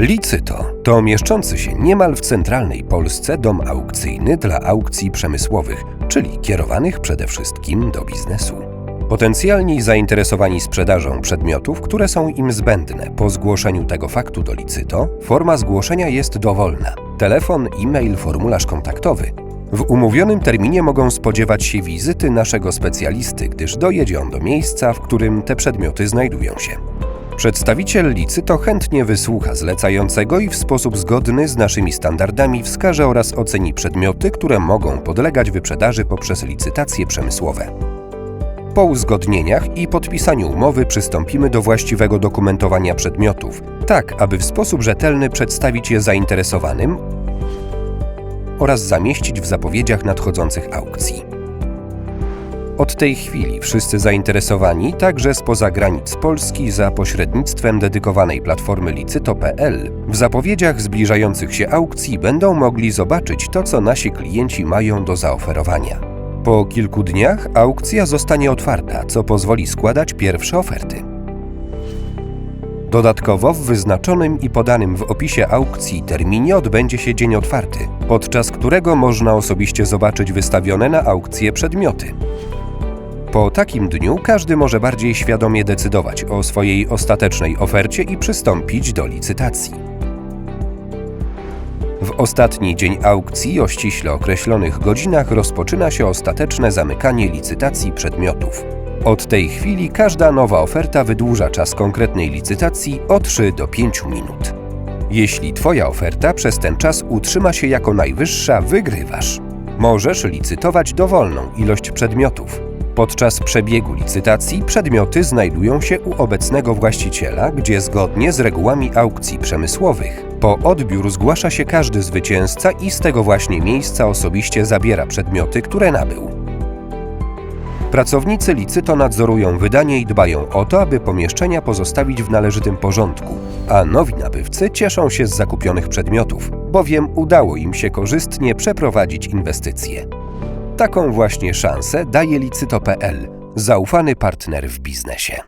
Licyto to mieszczący się niemal w centralnej Polsce dom aukcyjny dla aukcji przemysłowych, czyli kierowanych przede wszystkim do biznesu. Potencjalni zainteresowani sprzedażą przedmiotów, które są im zbędne po zgłoszeniu tego faktu do licyto, forma zgłoszenia jest dowolna. Telefon, e-mail, formularz kontaktowy. W umówionym terminie mogą spodziewać się wizyty naszego specjalisty, gdyż dojedzie on do miejsca, w którym te przedmioty znajdują się. Przedstawiciel licyto chętnie wysłucha zlecającego i w sposób zgodny z naszymi standardami wskaże oraz oceni przedmioty, które mogą podlegać wyprzedaży poprzez licytacje przemysłowe. Po uzgodnieniach i podpisaniu umowy przystąpimy do właściwego dokumentowania przedmiotów, tak aby w sposób rzetelny przedstawić je zainteresowanym oraz zamieścić w zapowiedziach nadchodzących aukcji. Od tej chwili wszyscy zainteresowani, także spoza granic Polski, za pośrednictwem dedykowanej platformy licyto.pl, w zapowiedziach zbliżających się aukcji będą mogli zobaczyć to, co nasi klienci mają do zaoferowania. Po kilku dniach aukcja zostanie otwarta, co pozwoli składać pierwsze oferty. Dodatkowo w wyznaczonym i podanym w opisie aukcji terminie odbędzie się dzień otwarty, podczas którego można osobiście zobaczyć wystawione na aukcję przedmioty. Po takim dniu każdy może bardziej świadomie decydować o swojej ostatecznej ofercie i przystąpić do licytacji. W ostatni dzień aukcji o ściśle określonych godzinach rozpoczyna się ostateczne zamykanie licytacji przedmiotów. Od tej chwili każda nowa oferta wydłuża czas konkretnej licytacji o 3 do 5 minut. Jeśli Twoja oferta przez ten czas utrzyma się jako najwyższa, wygrywasz. Możesz licytować dowolną ilość przedmiotów. Podczas przebiegu licytacji przedmioty znajdują się u obecnego właściciela, gdzie zgodnie z regułami aukcji przemysłowych po odbiór zgłasza się każdy zwycięzca i z tego właśnie miejsca osobiście zabiera przedmioty, które nabył. Pracownicy licyto nadzorują wydanie i dbają o to, aby pomieszczenia pozostawić w należytym porządku, a nowi nabywcy cieszą się z zakupionych przedmiotów, bowiem udało im się korzystnie przeprowadzić inwestycje. Taką właśnie szansę daje licyto.pl, zaufany partner w biznesie.